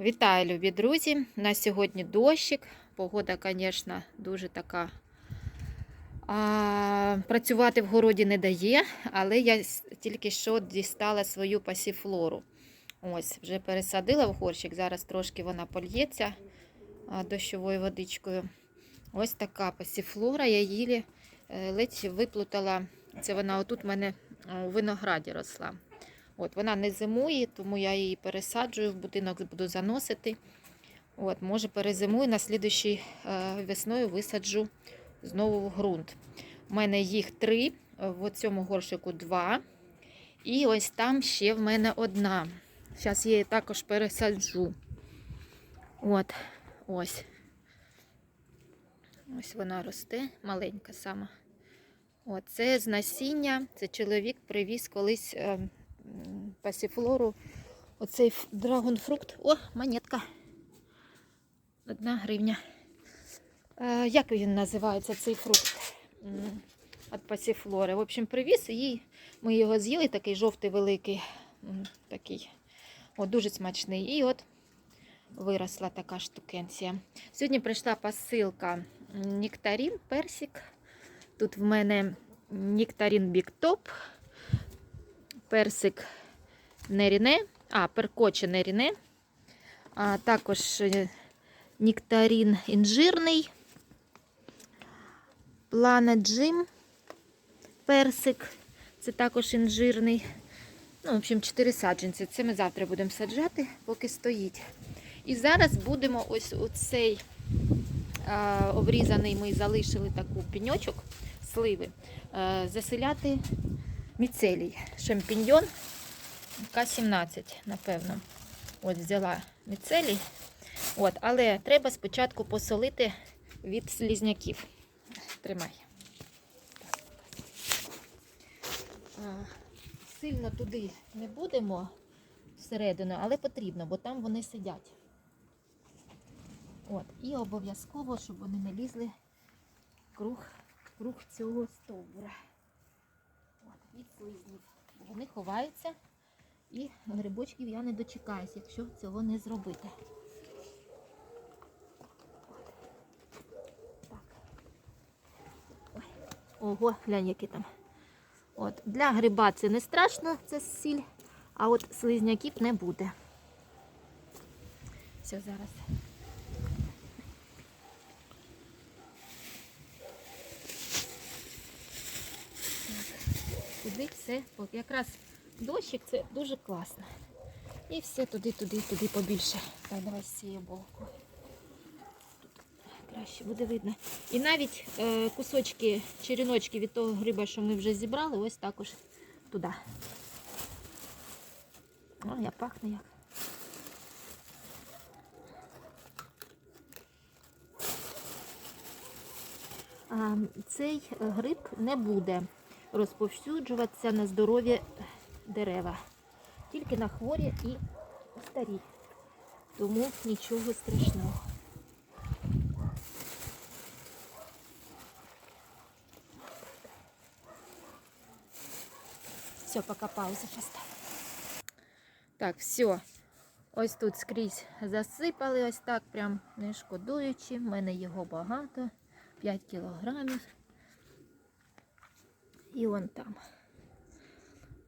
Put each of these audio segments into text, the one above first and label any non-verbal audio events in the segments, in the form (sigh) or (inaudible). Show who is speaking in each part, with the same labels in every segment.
Speaker 1: Вітаю, любі друзі! У нас сьогодні дощик. Погода, звісно, дуже така. А, працювати в городі не дає, але я тільки що дістала свою пасіфлору. Ось, вже пересадила в горщик. Зараз трошки вона польється дощовою водичкою. Ось така пасіфлора. Я її е, ледь виплутала. Це вона отут в мене е, у винограді росла. От, вона не зимує, тому я її пересаджую, в будинок буду заносити. От, може перезимую, на слідущій е, весною висаджу знову в ґрунт. У мене їх три, в цьому горшику два. І ось там ще в мене одна. Зараз я її також пересаджу. От, ось. Ось вона росте, маленька сама. От, це з насіння. Це чоловік привіз колись е, м, пасіфлору. Оцей драгонфрукт. О, монетка. Одна гривня. Е, як він називається, цей фрукт? От пасіфлори. В общем, привіз і ми його з'їли, такий жовтий великий. Такий. От, дуже смачний. І от виросла така штукенція. Сьогодні прийшла посилка м, нектарин, персик. Тут в мене нектарин Big Персик Неріне, а, перкоче Неріне, а також е, нектарин інжирний, Плана Джим, персик, це також інжирний. Ну, в общем, 4 саджанці. Це ми завтра будемо саджати, поки стоїть. І зараз будемо ось оцей обрізаний, ми залишили таку пеньочок сливи, е, заселяти міцелій. Шампіньйон К-17, напевно. От взяла міцелій. От, але треба спочатку посолити від слізняків. Тримай. Сильно туди не будемо всередину, але потрібно, бо там вони сидять. От, і обов'язково, щоб вони не лізли круг, круг цього стовбура. Вони ховаються і грибочків я не дочекаюсь, якщо цього не зробити. Ого, глянь, які там. От, для гриба це не страшно, це сіль, а от слизняків не буде. Все, зараз. Туди все, якраз дощик це дуже класно. І все туди, туди, туди побільше. Так, давай з цією болкою. Краще буде видно. І навіть е, кусочки, черіночки від того гриба, що ми вже зібрали, ось також туди. О, я пахне як. Цей гриб не буде розповсюджуватися на здоров'я дерева, тільки на хворі і старі. Тому нічого страшного. Все, пока пауза поставлю. Так, все. Ось тут скрізь засипали, ось так, прям не шкодуючи. В мене його багато, 5 кілограмів. І вон там.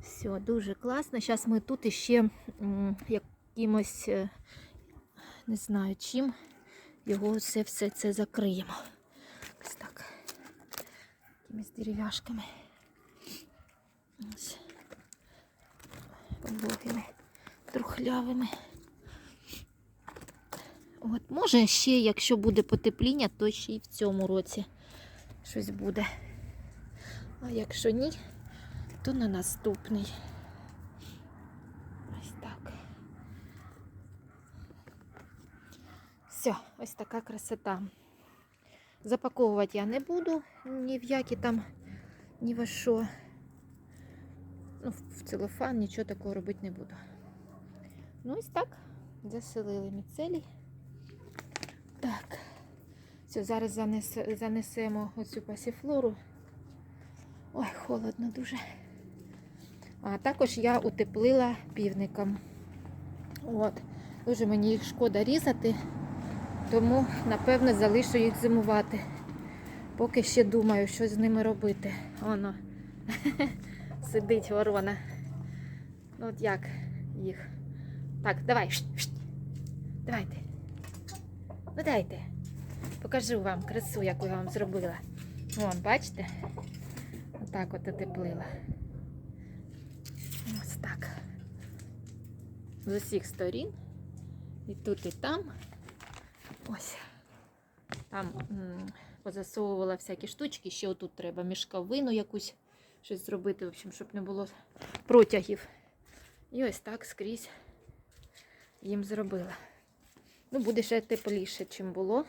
Speaker 1: Все, дуже класно. Зараз ми тут іще якимось, е, не знаю чим, його все, все це закриємо. Ось так. Якимись дерев'яшками. Вологими, трухлявими. От, може ще, якщо буде потепління, то ще й в цьому році щось буде. А якщо ні, то на наступний. Ось так. Все, ось така красота. Запаковувати я не буду ні в які там, ні во що. Ну, в целофан нічого такого робити не буду. Ну, ось так. Заселили міцелій. Так. Все, зараз занес, занесемо оцю пасіфлору. Ой, холодно дуже. А також я утеплила півником. От. Дуже мені їх шкода різати, тому напевно залишу їх зимувати. Поки ще думаю, що з ними робити. Воно (laughs) сидить ворона. Ну от як їх. Так, давай. Давайте. Ну дайте. Покажу вам красу, яку я вам зробила. Вон, бачите? Отак от отеплила. Ось так. З усіх сторін. І тут, і там. Ось. Там позасовувала всякі штучки. Ще отут треба мішковину якусь щось зробити, в общем, щоб не було протягів. І ось так скрізь їм зробила. Ну, буде ще тепліше, чим було.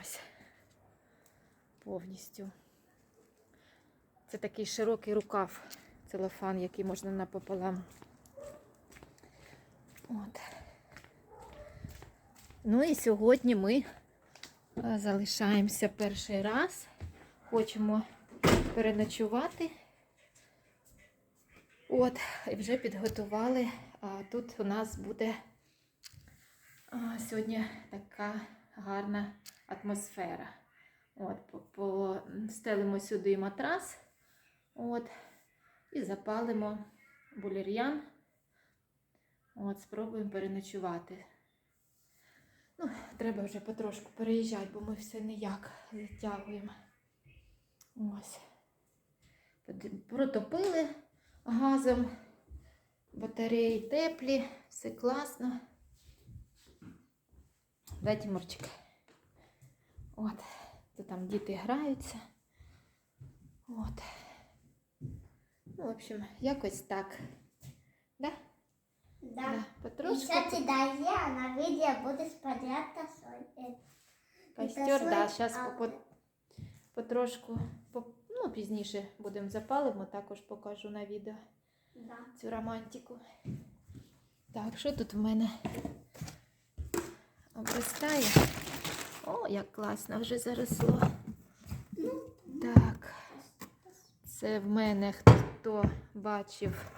Speaker 1: Ось. Повністю. Це такий широкий рукав, целофан, який можна напополам. От. Ну і сьогодні ми е, залишаємося перший раз. Хочемо переночувати. От, і вже підготували. Тут у нас буде а, сьогодні така гарна атмосфера. От, по- по- стелимо сюди матрас. От, і запалимо булір'ян. От, спробуємо переночувати. Ну, треба вже потрошку переїжджати, бо ми все ніяк затягуємо. Ось. Протопили газом. Батареї теплі, все класно. Дай Тимурчик. От. То там діти граються. От. Ну, в общем, якось так. Да?
Speaker 2: Да.
Speaker 1: Да. Потрошку.
Speaker 2: кстати, Дарья, а на видео будет спрятаться соль.
Speaker 1: Костер, да, зараз
Speaker 2: а,
Speaker 1: по, потрошку, по, ну, пізніше будемо запалимо, також покажу на відео
Speaker 2: Да.
Speaker 1: цю романтику. Так, що тут в мене обростає? О, як класно, вже заросло. Так, це в мене хто бачив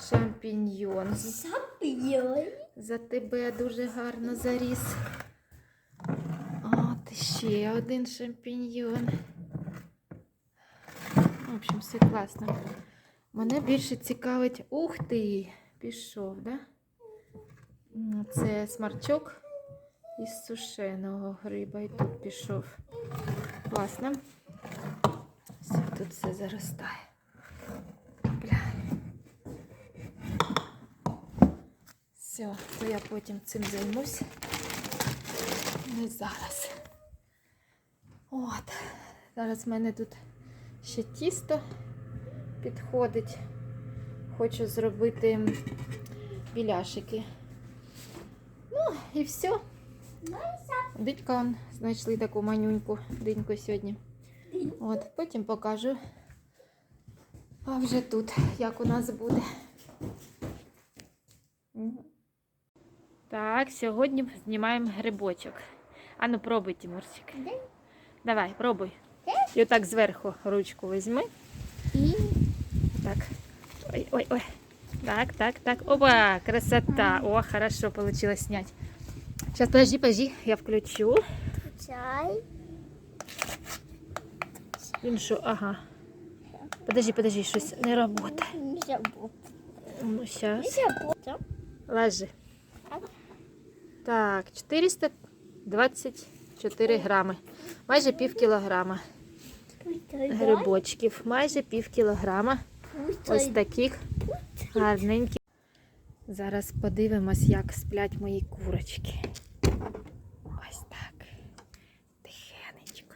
Speaker 1: шампіньйон.
Speaker 2: Сапьёй.
Speaker 1: За тебе дуже гарно заріс. От ще один шампіньйон. В общем, все класно. Мене більше цікавить. Ух ти! Пішов, да? Це смарчок із сушеного гриба. І тут пішов. Класно. Тут все заростає. Бля. Все, то я потім цим займусь. Не зараз. От. Зараз в мене тут ще тісто підходить. Хочу зробити біляшики. Ну, і все.
Speaker 2: Ну.
Speaker 1: Дитька знайшли таку манюньку диньку сьогодні. От, потім покажу. А вже тут, як у нас буде. Так, сьогодні знімаємо грибочок. Ану, пробуй, Тимурчик. Давай, пробуй. І отак зверху ручку візьми. І так. Ой, ой, ой. Так, так, так. Опа, красота. О, хорошо получилось снять. Сейчас, подожди, подожди, я включу.
Speaker 2: Чай.
Speaker 1: Він що, ага. Подожди, подожди, щось не работає. Ну,
Speaker 2: забудь.
Speaker 1: Ложи. Так, 424 грами. Майже пів кілограма грибочків. Майже пів кілограма. Ось таких гарненьких. Зараз подивимось, як сплять мої курочки. Ось так. Тихенечко.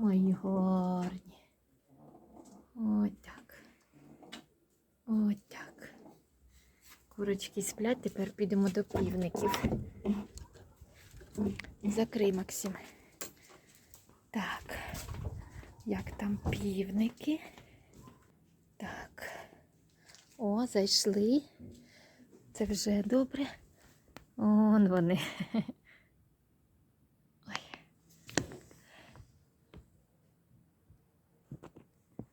Speaker 1: Мої гарні. Ось так. Курочки сплять, тепер підемо до півників. Закрий, Максим. Так. Як там півники? Так. О, зайшли. Це вже добре. Он вони.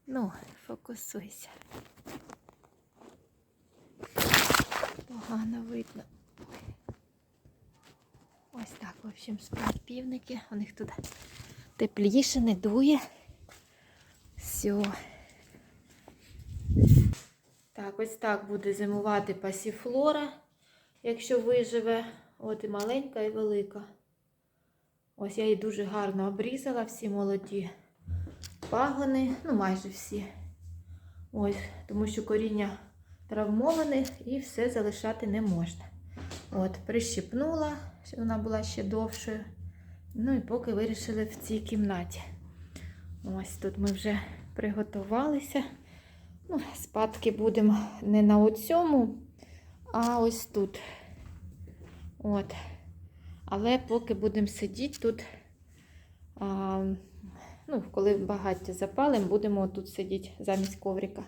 Speaker 1: Ну, фокусуйся. Погано видно. Ось так, в общем, сплять півники. У них туди тепліше, не дує. Все. Так, ось так буде зимувати пасіфлора, якщо виживе. От і маленька, і велика. Ось я її дуже гарно обрізала, всі молоді пагони, ну майже всі. Ось, тому що коріння травмоване і все залишати не можна. От, прищипнула, щоб вона була ще довшою. Ну і поки вирішили в цій кімнаті. Ось тут ми вже приготувалися. Ну, спадки будемо не на оцьому, а ось тут. От. Але поки будемо сидіти тут, а, ну, коли багаття запалимо, будемо тут сидіти замість коврика.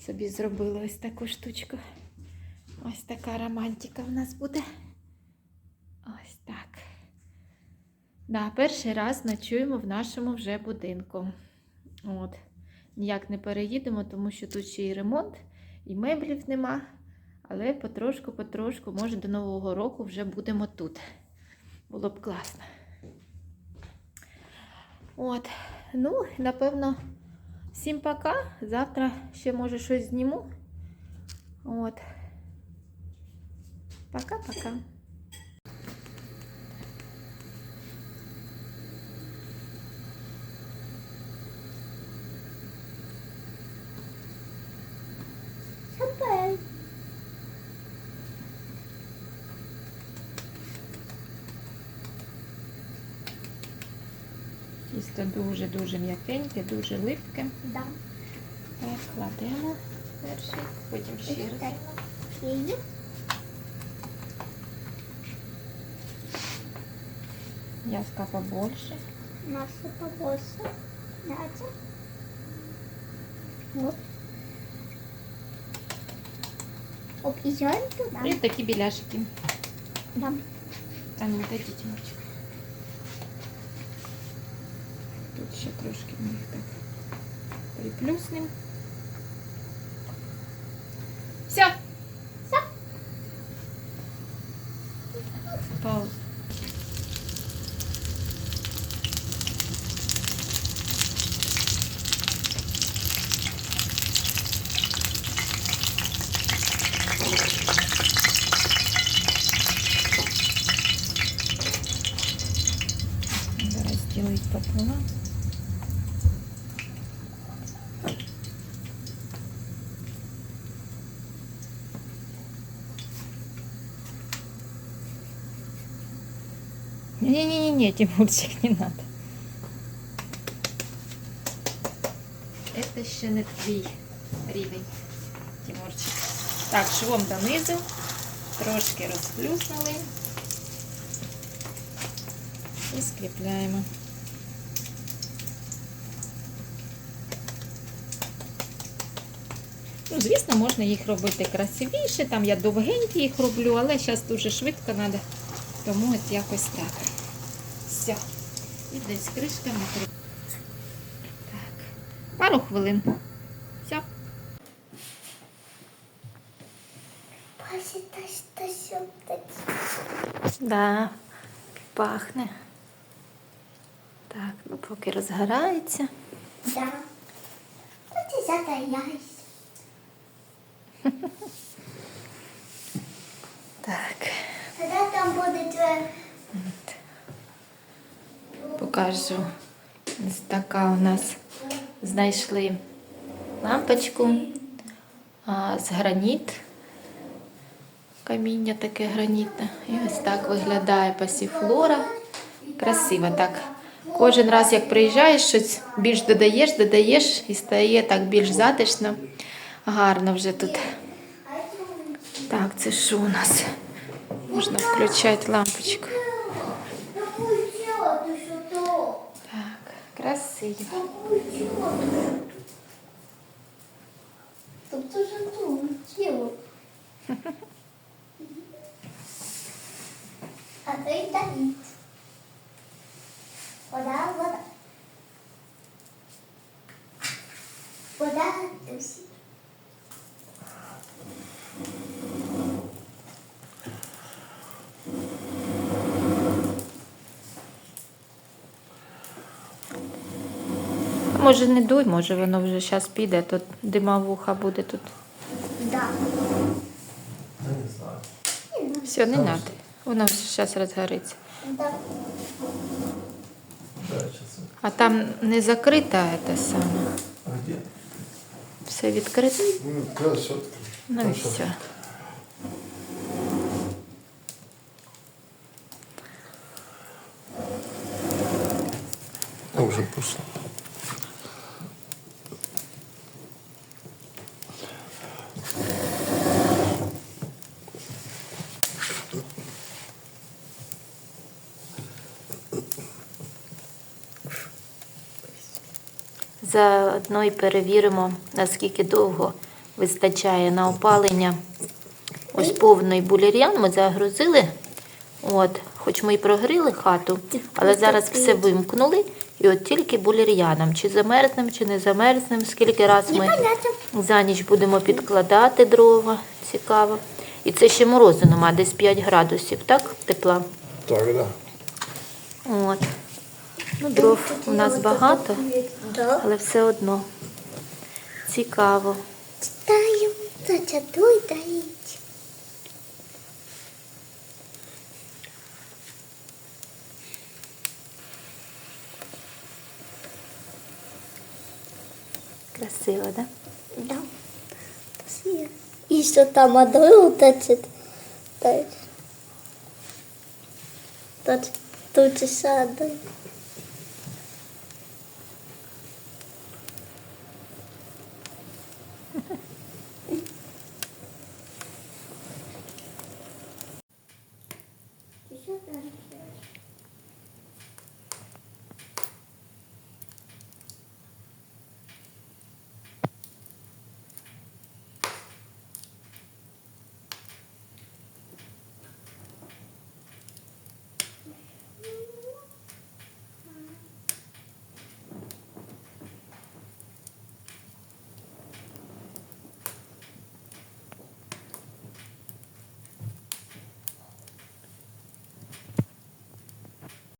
Speaker 1: Собі зробили ось таку штучку. Ось така романтика в нас буде. Ось так. Да, перший раз ночуємо в нашому вже будинку. От. Ніяк не переїдемо, тому що тут ще й ремонт, і меблів нема. Але потрошку-потрошку, може, до Нового року вже будемо тут. Було б класно. От. Ну, напевно, всім пока. Завтра ще може щось зніму. От. Пока-пока. Тісто дуже-дуже м'якеньке, дуже липке.
Speaker 2: Да.
Speaker 1: Так, кладемо перший, потім ще раз.
Speaker 2: Так. Її.
Speaker 1: Яска побольше.
Speaker 2: Наша побольше. Дальше. Вот. Объезжаем туда.
Speaker 1: І такі біляшики.
Speaker 2: Да.
Speaker 1: А ну, дадіть мовчик. Ще трошки ми їх так приплюснемо. Все.
Speaker 2: Все.
Speaker 1: Пауза. Не-не-не, Тимурчик, не надо. Это ще не твій рівень, Тимурчик. Так, швом донизу, трошки розплюснули і скріпляємо. Ну, звісно, можна їх робити красивіше. Там я довгенькі їх роблю, але зараз дуже швидко треба. Тому от якось так. Все. І десь кришка накрив. Так. Пару хвилин. Все. Да, пахне. Так, ну поки розгорається.
Speaker 2: Да. Тут и затаясь.
Speaker 1: Так.
Speaker 2: Тогда там будет э,
Speaker 1: От. Покажу. Ось така у нас знайшли лампочку а, з граніт. Каміння таке гранітне. І ось так виглядає пасіфлора. Красиво так. Кожен раз, як приїжджаєш, щось більш додаєш, додаєш і стає так більш затишно. Гарно вже тут. Так, це що у нас? Можна включати лампочку. Так, красиво.
Speaker 2: Тут тоже ну, тело. А то и давит. Вода, вода. Вода тусит.
Speaker 1: Може не дуй, може воно вже зараз піде, тут димовуха буде тут.
Speaker 2: Да.
Speaker 3: Я не знаю.
Speaker 1: Все, не треба. Воно зараз розгориться.
Speaker 2: Да.
Speaker 3: Да, сейчас.
Speaker 1: А там не закрита це саме.
Speaker 3: А где?
Speaker 1: Все відкрито.
Speaker 3: Ну, да, все.
Speaker 1: Ну і все.
Speaker 3: Уже пошло.
Speaker 1: Заодно і перевіримо, наскільки довго вистачає на опалення. Ось повний булір'ян ми загрузили. От, хоч ми і прогріли хату, але зараз все вимкнули. І от тільки булір'яном, чи замерзнем, чи не замерзнем, скільки раз ми за ніч будемо підкладати дрова. Цікаво. І це ще морозу нема, десь 5 градусів, так? Тепла.
Speaker 3: Так, да.
Speaker 1: От. Ну, дров у нас багато, але все одно цікаво.
Speaker 2: Читаю. Тетя, дуй, дають.
Speaker 1: Красиво, да?
Speaker 2: Да. И что там эти. Так. Тут, тут и 是的。